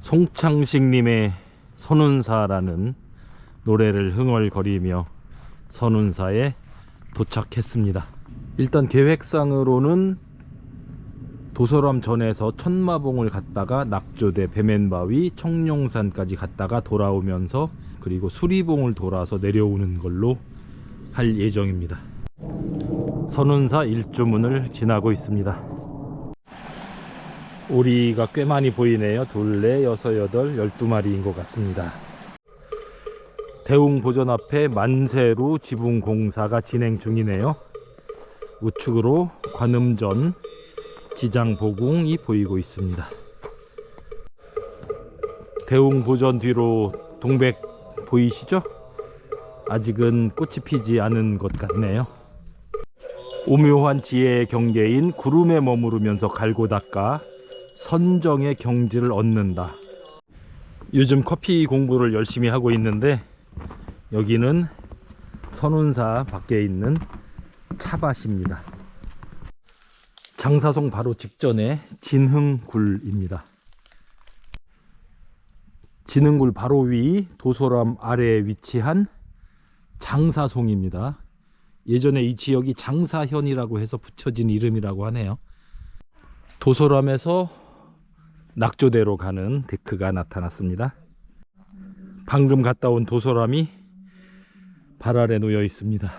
송창식님의 선운사라는 노래를 흥얼거리며 선운사에 도착했습니다. 일단 계획상으로는 도서람 전에서 천마봉을 갔다가 낙조대, 배맨바위, 청룡산까지 갔다가 돌아오면서 그리고 수리봉을 돌아서 내려오는 걸로 할 예정입니다. 선운사 일주문을 지나고 있습니다. 오리가 꽤 많이 보이네요. 둘, 넷, 여섯, 여덟, 열두 마리인 것 같습니다. 대웅 보전 앞에 만세루 지붕 공사가 진행 중이네요. 우측으로 관음전 지장 보궁이 보이고 있습니다. 대웅 보전 뒤로 동백 보이시죠? 아직은 꽃이 피지 않은 것 같네요. 오묘한 지혜의 경계인 구름에 머무르면서 갈고 닦아 선정의 경지를 얻는다. 요즘 커피 공부를 열심히 하고 있는데 여기는 선운사 밖에 있는 차밭입니다. 장사송 바로 직전에 진흥굴입니다. 진흥굴 바로 위 도소람 아래에 위치한 장사송입니다. 예전에 이 지역이 장사현이라고 해서 붙여진 이름이라고 하네요. 도소람에서 낙조대로 가는 데크가 나타났습니다. 방금 갔다 온 도소람이 발 아래 놓여 있습니다.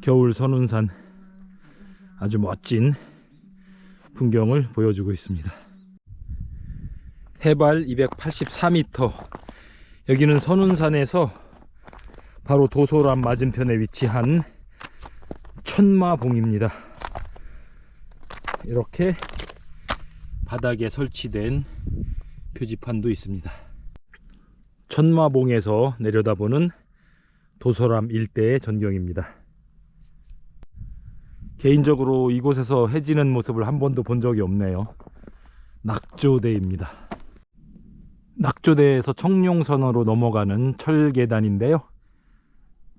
겨울 선운산 아주 멋진 풍경을 보여주고 있습니다. 해발 284m 여기는 선운산에서 바로 도소람 맞은편에 위치한 천마봉입니다. 이렇게 바닥에 설치된 표지판도 있습니다. 천마봉에서 내려다보는 도소람 일대의 전경입니다. 개인적으로 이곳에서 해지는 모습을 한 번도 본 적이 없네요. 낙조대입니다. 낙조대에서 청룡선으로 넘어가는 철계단인데요.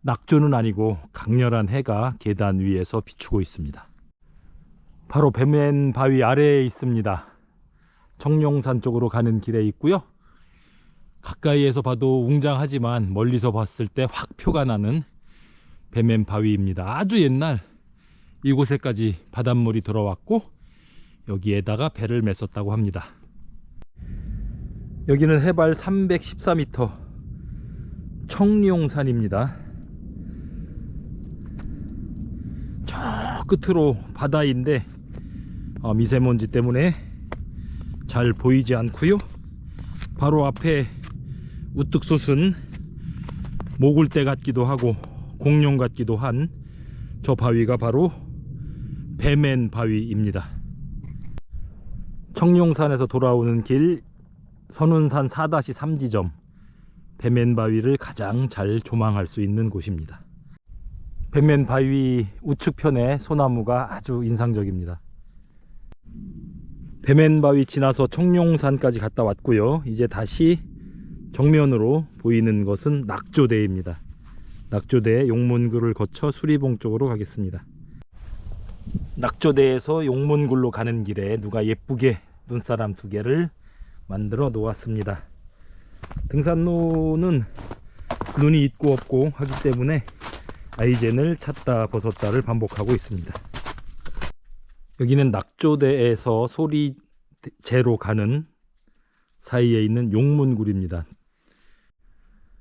낙조는 아니고 강렬한 해가 계단 위에서 비추고 있습니다. 바로 뱀맨 바위 아래에 있습니다. 청룡산 쪽으로 가는 길에 있고요. 가까이에서 봐도 웅장하지만 멀리서 봤을 때 확 표가 나는 뱀맨 바위입니다. 아주 옛날 이곳에까지 바닷물이 들어왔고 여기에다가 배를 맸었다고 합니다. 여기는 해발 314m 청룡산입니다. 저 끝으로 바다인데 어, 미세먼지 때문에 잘 보이지 않고요. 바로 앞에 우뚝 솟은 모굴대 같기도 하고 공룡 같기도 한 저 바위가 바로 배맨 바위입니다. 청룡산에서 돌아오는 길 선운산 4-3 지점 배맨 바위를 가장 잘 조망할 수 있는 곳입니다. 배맨 바위 우측편에 소나무가 아주 인상적입니다. 배맨 바위 지나서 청룡산까지 갔다 왔고요. 이제 다시 정면으로 보이는 것은 낙조대입니다. 낙조대 용문굴을 거쳐 수리봉 쪽으로 가겠습니다. 낙조대에서 용문굴로 가는 길에 누가 예쁘게 눈사람 두 개를 만들어 놓았습니다. 등산로는 눈이 있고 없고 하기 때문에 아이젠을 찾다 벗었다를 반복하고 있습니다. 여기는 낙조대에서 소리제로 가는 사이에 있는 용문굴입니다.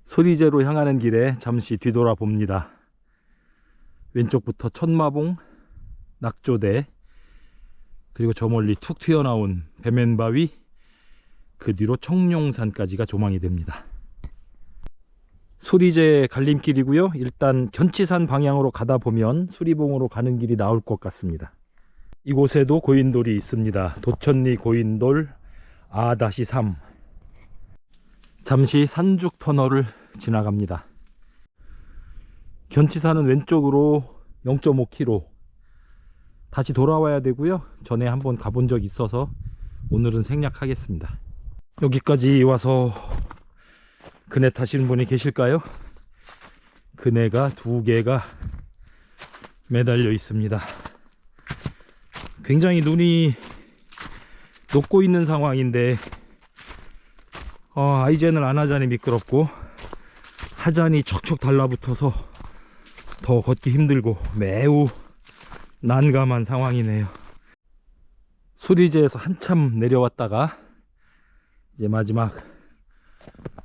소리제로 향하는 길에 잠시 뒤돌아 봅니다. 왼쪽부터 천마봉, 낙조대, 그리고 저 멀리 툭 튀어나온 배맨바위, 그 뒤로 청룡산까지가 조망이 됩니다. 소리제 갈림길이고요. 일단 견치산 방향으로 가다 보면 수리봉으로 가는 길이 나올 것 같습니다. 이곳에도 고인돌이 있습니다. 도천리 고인돌 A-3 잠시 산죽 터널을 지나갑니다. 견치산은 왼쪽으로 0.5km 다시 돌아와야 되고요. 전에 한번 가본 적 있어서 오늘은 생략하겠습니다. 여기까지 와서 그네 타시는 분이 계실까요? 그네가 두 개가 매달려 있습니다. 굉장히 눈이 녹고 있는 상황인데 어, 아이젠을 안 하자니 미끄럽고 하자니 척척 달라붙어서 더 걷기 힘들고 매우 난감한 상황이네요. 수리제에서 한참 내려왔다가 이제 마지막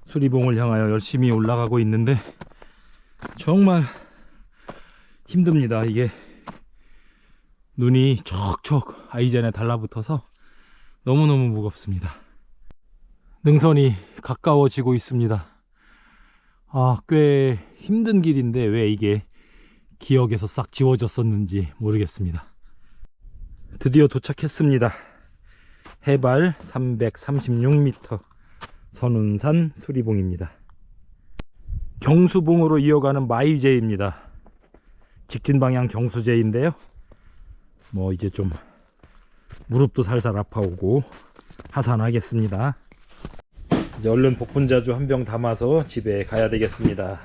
수리봉을 향하여 열심히 올라가고 있는데 정말 힘듭니다. 이게 눈이 척척 아이젠에 달라붙어서 너무너무 무겁습니다. 능선이 가까워지고 있습니다. 아, 꽤 힘든 길인데 왜 이게 기억에서 싹 지워졌었는지 모르겠습니다. 드디어 도착했습니다. 해발 336m 선운산 수리봉입니다. 경수봉으로 이어가는 마이제입니다. 직진 방향 경수제인데요. 뭐 이제 좀 무릎도 살살 아파오고 하산하겠습니다. 이제 얼른 복분자주 한 병 담아서 집에 가야 되겠습니다.